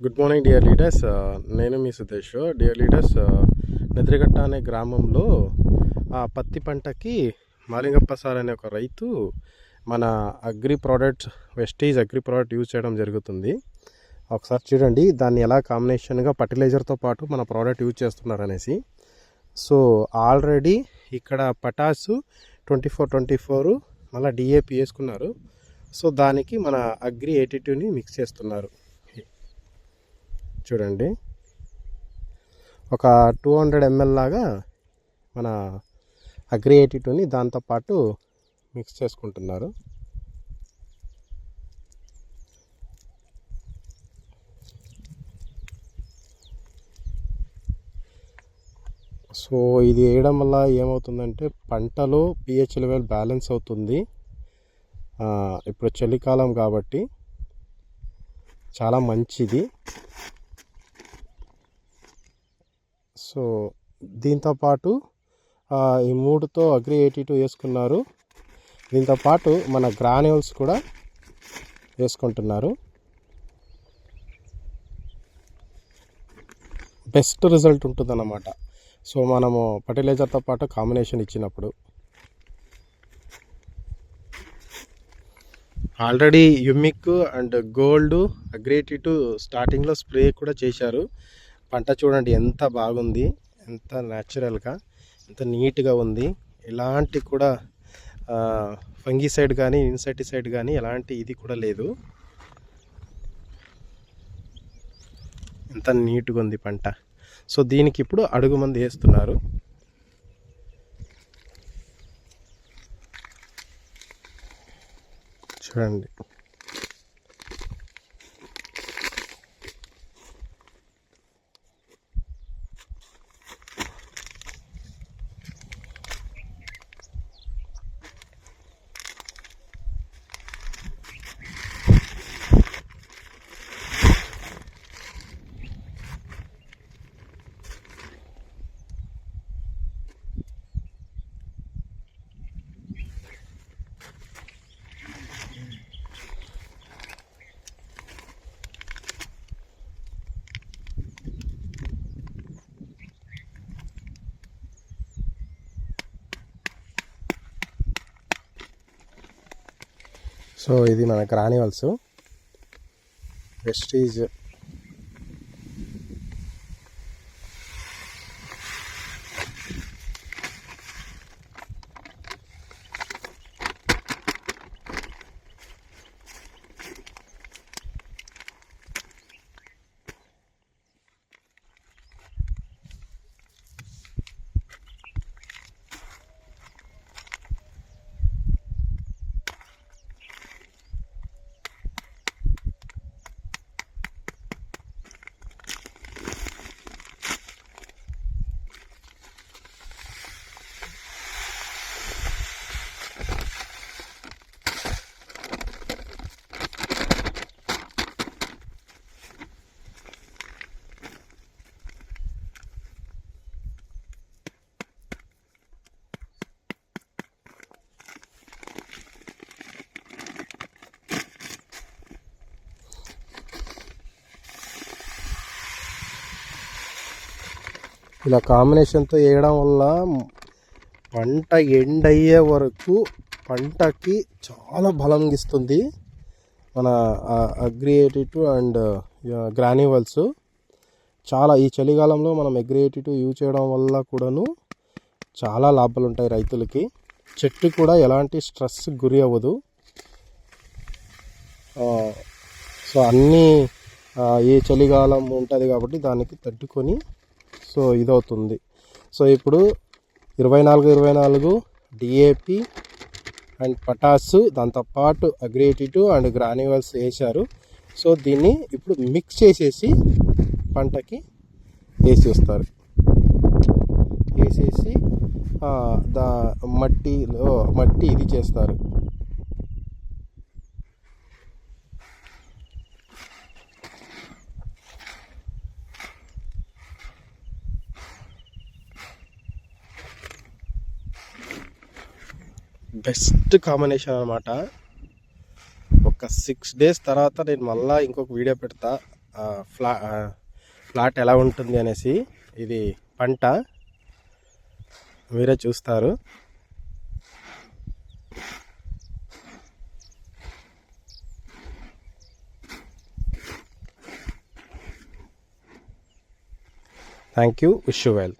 Good morning dear leaders నేను మీ Sudesh dear leaders uh, Nidragatta అనే గ్రామంలో ఆ పత్తి పంటకి మాలింగప్ప సార్ అనే ఒక రైతు మన agri products Vestige agri product use చేయడం జరుగుతుంది. ఒకసారి చూడండి దాన్ని ఎలా కాంబినేషన్గా ఫర్టిలైజర్తో పాటు మన ప్రోడక్ట్ యూజ్ చేస్తున్నారు అనేసి సో ఆల్రెడీ ఇక్కడ potash twenty four twenty four మళ్ళీ డిఏపి వేసుకున్నారు. సో దానికి మన అగ్రి ఎయిటీ టూని మిక్స్ చేస్తున్నారు. చూడండి. ఒక టూ హండ్రెడ్ ఎంఎల్ లాగా మన అగ్రి ఎయిటీ టూని దాంతోపాటు మిక్స్ చేసుకుంటున్నారు. సో ఇది వేయడం వల్ల ఏమవుతుందంటే పంటలో పిహెచ్ లెవెల్ బ్యాలెన్స్ అవుతుంది. ఇప్పుడు చలికాలం కాబట్టి చాలా మంచిది. సో దీంతో పాటు ఈ మూడుతో అగ్రి ఎయిటీ టూ వేసుకున్నారు. దీంతో పాటు మన గ్రాన్యూల్స్ కూడా వేసుకుంటున్నారు. బెస్ట్ రిజల్ట్ ఉంటుందన్నమాట. సో మనము ఫర్టిలైజర్తో పాటు కాంబినేషన్ ఇచ్చినప్పుడు. ఆల్రెడీ యుమిక్ అండ్ గోల్డ్ అగ్రేటివ్ స్టార్టింగ్లో స్ప్రే కూడా చేశారు. పంట చూడండి ఎంత బాగుంది ఎంత న్యాచురల్గా ఎంత నీట్గా ఉంది. ఎలాంటి కూడా ఫంగిసైడ్ కానీ ఇన్సెక్టిసైడ్ కానీ ఎలాంటి ఇది కూడా లేదు. ఎంత నీట్గా ఉంది పంట. సో దీనికి ఇప్పుడు అడుగు మంది వేస్తున్నారు. చూడండి. సో ఇది మన క్రానివల్స్ వెస్టీజ్ ఇలా కాంబినేషన్తో వేయడం వల్ల పంట ఎండ్ అయ్యే వరకు పంటకి చాలా బలం ఇస్తుంది. మన అగ్రియేటివ్ అండ్ గ్రానివల్స్ చాలా ఈ చలికాలంలో మనం అగ్రియేటివ్ యూజ్ చేయడం వల్ల కూడాను చాలా లాభాలు ఉంటాయి రైతులకి. చెట్టు కూడా ఎలాంటి స్ట్రెస్ గురి అవ్వదు. సో అన్నీ ఏ చలికాలం ఉంటుంది కాబట్టి దానికి తట్టుకొని సో ఇదవుతుంది. సో ఇప్పుడు ఇరవై నాలుగు ఇరవై నాలుగు డిఏపి అండ్ పటాసు దాంతోపాటు అగ్రేటివ్ అండ్ గ్రాన్యువల్స్ వేశారు. సో దీన్ని ఇప్పుడు మిక్స్ చేసేసి పంటకి వేసేస్తారు. వేసేసి దా మట్టిలో మట్టి ఇది చేస్తారు. బెస్ట్ కాంబినేషన్ అనమాట ఒక సిక్స్ డేస్ తర్వాత నేను మళ్ళీ ఇంకొక వీడియో పెడతా. ఫ్లా ఫ్లాట్ ఎలా ఉంటుంది అనేసి. ఇది పంట. మీరే చూస్తారు. Thank you wish you well